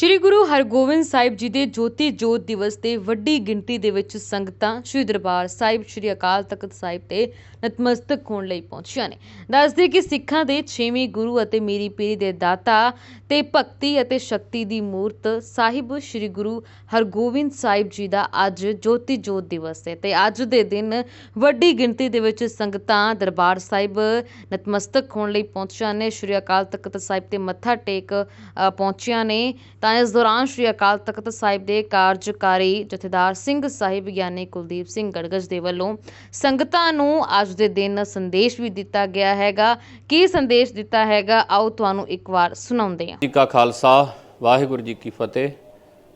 ਸ਼੍ਰੀ ਗੁਰੂ ਹਰਗੋਬਿੰਦ ਸਾਹਿਬ ਜੀ ਦੇ ਜੋਤੀ ਜੋਤ ਦਿਵਸ ਤੇ ਵੱਡੀ ਗਿਣਤੀ ਦੇ ਵਿੱਚ ਸੰਗਤਾਂ ਸ਼੍ਰੀ ਦਰਬਾਰ ਸਾਹਿਬ, ਸ਼੍ਰੀ ਅਕਾਲ ਤਖਤ ਸਾਹਿਬ ਤੇ ਨਤਮਸਤਕ ਹੋਣ ਲਈ ਪਹੁੰਚੀਆਂ ਨੇ। ਦੱਸਦੇ ਕਿ ਸਿੱਖਾਂ ਦੇ 6ਵੇਂ ਗੁਰੂ ਅਤੇ ਮੀਰੀ ਪੀਰੀ ਦੇ ਦਾਤਾ ਤੇ ਭਗਤੀ ਅਤੇ ਸ਼ਕਤੀ ਦੀ ਮੂਰਤ ਸਾਹਿਬ ਸ਼੍ਰੀ ਗੁਰੂ ਹਰਗੋਬਿੰਦ ਸਾਹਿਬ ਜੀ ਦਾ ਅੱਜ ਜੋਤੀ ਜੋਤ ਦਿਵਸ ਹੈ ਤੇ ਅੱਜ ਦੇ ਦਿਨ ਵੱਡੀ ਗਿਣਤੀ ਦੇ ਵਿੱਚ ਸੰਗਤਾਂ ਦਰਬਾਰ ਸਾਹਿਬ ਨਤਮਸਤਕ ਹੋਣ ਲਈ ਪਹੁੰਚੀਆਂ ਨੇ। ਸ਼੍ਰੀ ਅਕਾਲ ਤਖਤ ਸਾਹਿਬ ਤੇ ਮੱਥਾ ਟੇਕ ਪਹੁੰਚੀਆਂ ਨੇ ਤਾਂ ਇਸ ਦੌਰਾਨ ਸ਼੍ਰੀ ਅਕਾਲ ਤਖਤ ਸਾਹਿਬ ਦੇ ਕਾਰਜਕਾਰੀ ਜਥੇਦਾਰ ਸਿੰਘ ਸਾਹਿਬ ਗਿਆਨੀ ਕੁਲਦੀਪ ਸਿੰਘ ਗੜਗੜ ਦੇ ਵੱਲੋਂ ਸੰਗਤਾਂ ਨੂੰ ਅੱਜ ਦੇ ਦਿਨ ਸੰਦੇਸ਼ ਵੀ ਦਿੱਤਾ ਗਿਆ ਹੈਗਾ। ਕੀ ਸੰਦੇਸ਼ ਦਿੱਤਾ ਹੈਗਾ? ਆਓ ਤੁਹਾਨੂੰ ਇੱਕ ਵਾਰ ਸੁਣਾਉਂਦੇ ਹਾਂ। ਜੀ ਕਾ ਖਾਲਸਾ, ਵਾਹਿਗੁਰੂ ਜੀ ਕੀ ਫਤਿਹ।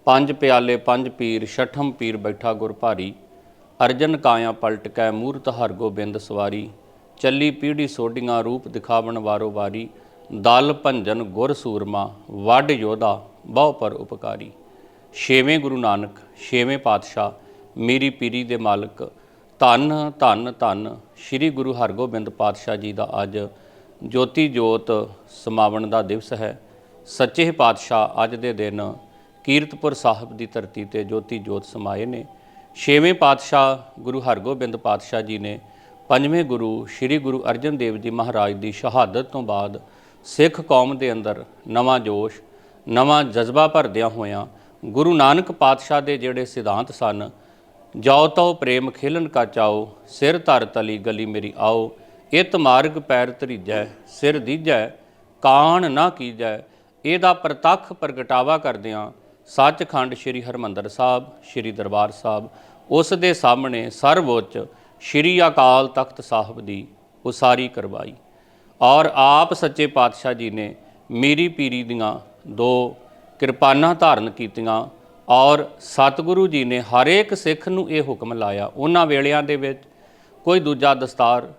ਪੰਜ ਪਿਆਲੇ, ਪੰਜ ਪੀਰ, ਛਠਮ ਪੀਰ ਬੈਠਾ ਗੁਰ ਭਾਰੀ। ਅਰਜਨ ਕਾਇਆ ਪਲਟ ਕੈ ਮੂਰਤ ਹਰ ਗੋਬਿੰਦ ਸਵਾਰੀ। ਚੱਲੀ ਪੀੜੀ ਸੋਡੀਆਂ ਰੂਪ ਦਿਖਾਵਣ ਵਾਰੋ ਵਾਰੀ। ਦਲ ਭੰਜਨ ਗੁਰ ਸੂਰਮਾ ਵੱਡ ਯੋਧਾ ਬਹੁ ਪਰ ਉਪਕਾਰੀ। ਛੇਵੇਂ ਗੁਰੂ ਨਾਨਕ, ਛੇਵੇਂ ਪਾਤਸ਼ਾਹ, ਮੇਰੀ ਪੀਰੀ ਦੇ ਮਾਲਕ, ਧੰਨ ਧੰਨ ਧੰਨ, ਸ੍ਰੀ ਗੁਰੂ ਹਰਗੋਬਿੰਦ ਪਾਤਸ਼ਾਹ ਜੀ ਦਾ ਅੱਜ ਜੋਤੀ ਜੋਤ ਸਮਾਵਣ ਦਾ ਦਿਵਸ ਹੈ। ਸੱਚੇ ਪਾਤਸ਼ਾਹ ਅੱਜ ਦੇ ਦਿਨ ਕੀਰਤਪੁਰ ਸਾਹਿਬ ਦੀ ਧਰਤੀ ਤੇ ਜੋਤੀ ਜੋਤ ਸਮਾਏ ਨੇ। ਛੇਵੇਂ ਪਾਤਸ਼ਾਹ ਗੁਰੂ ਹਰਗੋਬਿੰਦ ਪਾਤਸ਼ਾਹ ਜੀ ਨੇ ਪੰਜਵੇਂ ਗੁਰੂ ਸ੍ਰੀ ਗੁਰੂ ਅਰਜਨ ਦੇਵ ਜੀ ਮਹਾਰਾਜ ਦੀ ਸ਼ਹਾਦਤ ਤੋਂ ਬਾਅਦ ਸਿੱਖ ਕੌਮ ਦੇ ਅੰਦਰ ਨਵਾਂ ਜੋਸ਼ ਨਵਾਂ ਜਜ਼ਬਾ ਭਰਦਿਆਂ ਹੋਇਆਂ ਗੁਰੂ ਨਾਨਕ ਪਾਤਸ਼ਾਹ ਦੇ ਜਿਹੜੇ ਸਿਧਾਂਤ ਸਨ ਜਾਉ ਤਉ ਪ੍ਰੇਮ ਖੇਲਨ ਕਾ ਚਾਓ, ਸਿਰ ਧਰ ਤਲੀ ਗਲੀ ਮੇਰੀ ਆਓ, ਇਤ ਮਾਰਗ ਪੈਰ ਧਰੀਜੈ, ਸਿਰ ਦੀਜੈ, ਕਾਣ ਨਾ ਕੀਜੈ, ਇਹਦਾ ਪ੍ਰਤੱਖ ਪ੍ਰਗਟਾਵਾ ਕਰਦਿਆਂ ਸੱਚਖੰਡ ਸ੍ਰੀ ਹਰਮੰਦਰ ਸਾਹਿਬ, ਸ੍ਰੀ ਦਰਬਾਰ ਸਾਹਿਬ, ਉਸ ਦੇ ਸਾਹਮਣੇ ਸਰਵਉੱਚ ਸ੍ਰੀ ਅਕਾਲ ਤਖਤ ਸਾਹਿਬ ਦੀ ਉਸਾਰੀ ਕਰਵਾਈ। ਔਰ ਆਪ ਸੱਚੇ ਪਾਤਸ਼ਾਹ ਜੀ ਨੇ ਮੀਰੀ ਪੀਰੀ ਦੀਆਂ ਦੋ, ਕਿਰਪਾਨਾਂ ਧਾਰਨ ਕੀਤੀਆਂ ਔਰ ਸਤਿਗੁਰੂ ਜੀ ਨੇ ਹਰੇਕ ਸਿੱਖ ਨੂੰ ਇਹ ਹੁਕਮ ਲਾਇਆ ਉਹਨਾਂ ਵੇਲਿਆਂ ਦੇ ਵਿੱਚ, ਕੋਈ ਦੂਜਾ ਦਸਤਾਰ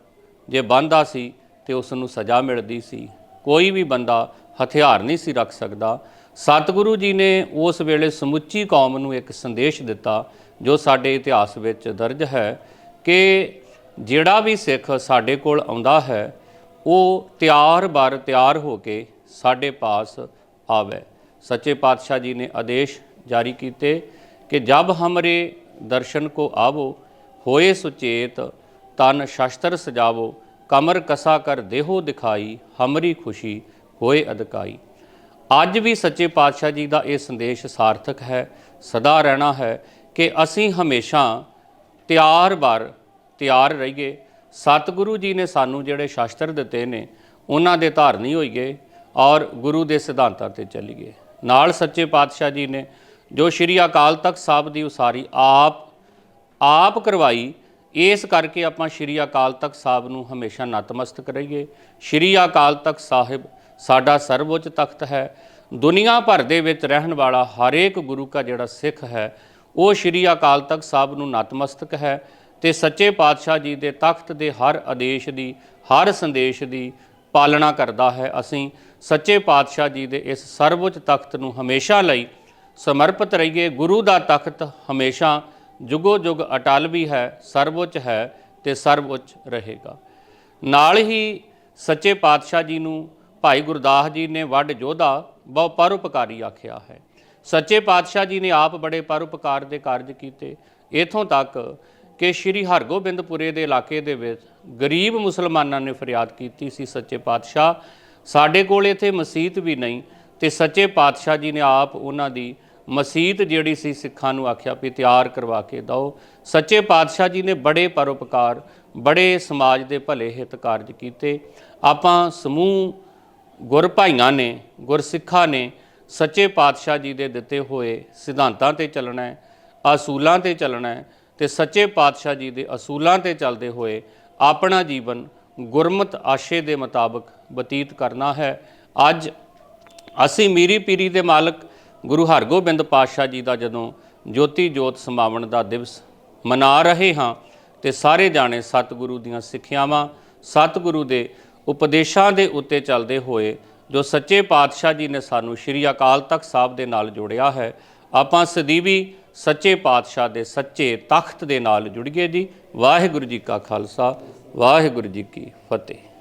ਜੇ ਬੰਦਾ ਸੀ ਤੇ ਉਸ ਨੂੰ ਸਜ਼ਾ ਮਿਲਦੀ ਸੀ। ਕੋਈ ਵੀ ਬੰਦਾ ਹਥਿਆਰ ਨਹੀਂ ਸੀ ਰੱਖ ਸਕਦਾ। ਸਤਿਗੁਰੂ ਜੀ ਨੇ ਉਸ ਵੇਲੇ ਸਮੁੱਚੀ ਕੌਮ ਨੂੰ ਇੱਕ ਸੰਦੇਸ਼ ਦਿੱਤਾ, ਜੋ ਸਾਡੇ ਇਤਿਹਾਸ ਵਿੱਚ ਦਰਜ ਹੈ ਕਿ ਜਿਹੜਾ ਵੀ ਸਿੱਖ ਸਾਡੇ ਕੋਲ ਆਉਂਦਾ ਹੈ, ਉਹ ਤਿਆਰ ਬਰ ਤਿਆਰ ਹੋ ਕੇ ਸਾਡੇ ਪਾਸ ਆਵੇ। ਸੱਚੇ ਪਾਤਸ਼ਾਹ ਜੀ ਨੇ ਆਦੇਸ਼ ਜਾਰੀ ਕੀਤੇ ਕਿ ਜਬ ਹਮਰੇ ਦਰਸ਼ਨ ਕੋ ਆਵੋ, ਹੋਏ ਸੁਚੇਤ, ਤਨ ਸ਼ਸਤਰ ਸਜਾਵੋ, ਕਮਰ ਕਸਾ ਕਰ ਦੇਹੋ ਦਿਖਾਈ, ਹਮਰੀ ਖੁਸ਼ੀ ਹੋਏ ਅਦਕਾਈ। ਅੱਜ ਵੀ ਸੱਚੇ ਪਾਤਸ਼ਾਹ ਜੀ ਦਾ ਇਹ ਸੰਦੇਸ਼ ਸਾਰਥਕ ਹੈ, ਸਦਾ ਰਹਿਣਾ ਹੈ ਕਿ ਅਸੀਂ ਹਮੇਸ਼ਾ ਤਿਆਰ ਬਰ ਤਿਆਰ ਰਹੀਏ। ਸਤਿਗੁਰੂ ਜੀ ਨੇ ਸਾਨੂੰ ਜਿਹੜੇ ਸ਼ਾਸਤਰ ਦਿੱਤੇ ਨੇ, ਉਹਨਾਂ ਦੇ ਧਾਰਨੀ ਹੋਈਏ। ਔਰ ਗੁਰੂ ਦੇ ਸਿਧਾਂਤਾਂ ਤੇ ਚੱਲੀਏ ਨਾਲ ਸੱਚੇ ਪਾਤਸ਼ਾਹ ਜੀ ਨੇ ਜੋ ਸ਼੍ਰੀ ਅਕਾਲ ਤਖਤ ਸਾਹਿਬ ਦੀ ਉਸਾਰੀ ਆਪ ਆਪ ਕਰਵਾਈ, ਇਸ ਕਰਕੇ ਆਪਾਂ ਸ਼੍ਰੀ ਅਕਾਲ ਤਖਤ ਸਾਹਿਬ ਨੂੰ ਹਮੇਸ਼ਾ ਨਤਮਸਤਕ ਰਹੀਏ। ਸ਼੍ਰੀ ਅਕਾਲ ਤਖਤ ਸਾਹਿਬ ਸਾਡਾ ਸਰਵਉੱਚ ਤਖਤ ਹੈ। ਦੁਨੀਆ ਭਰ ਦੇ ਵਿੱਚ ਰਹਿਣ ਵਾਲਾ ਹਰੇਕ ਗੁਰੂ ਦਾ ਜਿਹੜਾ ਸਿੱਖ ਹੈ, ਉਹ ਸ਼੍ਰੀ ਅਕਾਲ ਤਖਤ ਸਾਹਿਬ ਨੂੰ ਨਤਮਸਤਕ ਹੈ ਤੇ ਸੱਚੇ ਪਾਤਸ਼ਾਹ ਜੀ ਦੇ ਤਖਤ ਦੇ ਹਰ ਆਦੇਸ਼ ਦੀ, ਹਰ ਸੰਦੇਸ਼ ਦੀ ਪਾਲਣਾ ਕਰਦਾ ਹੈ। ਅਸੀਂ ਸੱਚੇ ਪਾਤਸ਼ਾਹ ਜੀ ਦੇ ਇਸ ਸਰਵਉੱਚ ਤਖਤ ਨੂੰ ਹਮੇਸ਼ਾ ਲਈ ਸਮਰਪਿਤ ਰਹੀਏ। ਗੁਰੂ ਦਾ ਤਖਤ ਹਮੇਸ਼ਾ ਜੁਗੋ ਜੁਗ ਅਟਲ ਵੀ ਹੈ, ਸਰਵਉੱਚ ਹੈ ਤੇ ਸਰਵਉੱਚ ਰਹੇਗਾ। ਨਾਲ ਹੀ ਸੱਚੇ ਪਾਤਸ਼ਾਹ ਜੀ ਨੂੰ ਭਾਈ ਗੁਰਦਾਸ ਜੀ ਨੇ ਵੱਡ ਯੋਧਾ ਬਹੁ ਪਰਉਪਕਾਰੀ ਆਖਿਆ ਹੈ। ਸੱਚੇ ਪਾਤਸ਼ਾਹ ਜੀ ਨੇ ਆਪ ਬੜੇ ਪਰਉਪਕਾਰ ਦੇ ਕਾਰਜ ਕੀਤੇ। ਇਥੋਂ ਤੱਕ ਕਿ ਸ਼੍ਰੀ ਹਰਗੋਬਿੰਦਪੁਰੇ ਦੇ ਇਲਾਕੇ ਦੇ ਵਿੱਚ ਗਰੀਬ ਮੁਸਲਮਾਨਾਂ ਨੇ ਫਰਿਆਦ ਕੀਤੀ ਸੀ ਸੱਚੇ ਪਾਤਸ਼ਾਹ। ਸਾਡੇ ਕੋਲ ਇੱਥੇ ਮਸਜਿਦ ਵੀ ਨਹੀਂ ਤੇ ਸੱਚੇ ਪਾਤਸ਼ਾਹ ਜੀ ਨੇ ਆਪ ਉਹਨਾਂ ਦੀ ਮਸਜਿਦ ਜਿਹੜੀ ਸੀ ਸਿੱਖਾਂ ਨੂੰ ਆਖਿਆ ਵੀ ਤਿਆਰ ਕਰਵਾ ਕੇ ਦਿਓ। ਸੱਚੇ ਪਾਤਸ਼ਾਹ ਜੀ ਨੇ ਬੜੇ ਪਰਉਪਕਾਰ, ਬੜੇ ਸਮਾਜ ਦੇ ਭਲੇ ਹਿਤ ਕਾਰਜ ਕੀਤੇ। ਆਪਾਂ ਸਮੂਹ ਗੁਰ ਭਾਈਆਂ ਨੇ, ਗੁਰਸਿੱਖਾਂ ਨੇ ਸੱਚੇ ਪਾਤਸ਼ਾਹ ਜੀ ਦੇ ਦਿੱਤੇ ਹੋਏ ਸਿਧਾਂਤਾਂ ਤੇ ਚੱਲਣਾ ਹੈ, ਅਸੂਲਾਂ ਤੇ ਚੱਲਣਾ ਹੈ ਤੇ ਸੱਚੇ ਪਾਤਸ਼ਾਹ ਜੀ ਦੇ ਅਸੂਲਾਂ ਤੇ ਚੱਲਦੇ ਹੋਏ ਆਪਣਾ ਜੀਵਨ ਗੁਰਮਤ ਆਸ਼ੇ ਦੇ ਮੁਤਾਬਕ ਬਤੀਤ ਕਰਨਾ ਹੈ। ਅੱਜ ਅਸੀਂ ਮੀਰੀ ਪੀਰੀ ਦੇ ਮਾਲਕ ਗੁਰੂ ਹਰਗੋਬਿੰਦ ਪਾਤਸ਼ਾਹ ਜੀ ਦਾ ਜਦੋਂ ਜੋਤੀ ਜੋਤ ਸਮਾਵਣ ਦਾ ਦਿਵਸ ਮਨਾ ਰਹੇ ਹਾਂ ਤੇ ਸਾਰੇ ਜਾਣੇ ਸਤਿਗੁਰੂ ਦੀਆਂ ਸਿੱਖਿਆਵਾਂ, ਸਤਿਗੁਰੂ ਦੇ ਉਪਦੇਸ਼ਾਂ ਦੇ ਉੱਤੇ ਚੱਲਦੇ ਹੋਏ ਜੋ ਸੱਚੇ ਪਾਤਸ਼ਾਹ ਜੀ ਨੇ ਸਾਨੂੰ ਸ਼੍ਰੀ ਅਕਾਲ ਤਖਤ ਸਾਹਿਬ ਦੇ ਨਾਲ ਜੋੜਿਆ ਹੈ ਆਪਾਂ ਸਦੀਵੀ ਸੱਚੇ ਪਾਤਸ਼ਾਹ ਦੇ ਸੱਚੇ ਤਖਤ ਦੇ ਨਾਲ ਜੁੜੀਏ ਜੀ। ਵਾਹਿਗੁਰੂ ਜੀ ਕਾ ਖਾਲਸਾ, ਵਾਹਿਗੁਰੂ ਜੀ ਕੀ ਫਤਿਹ।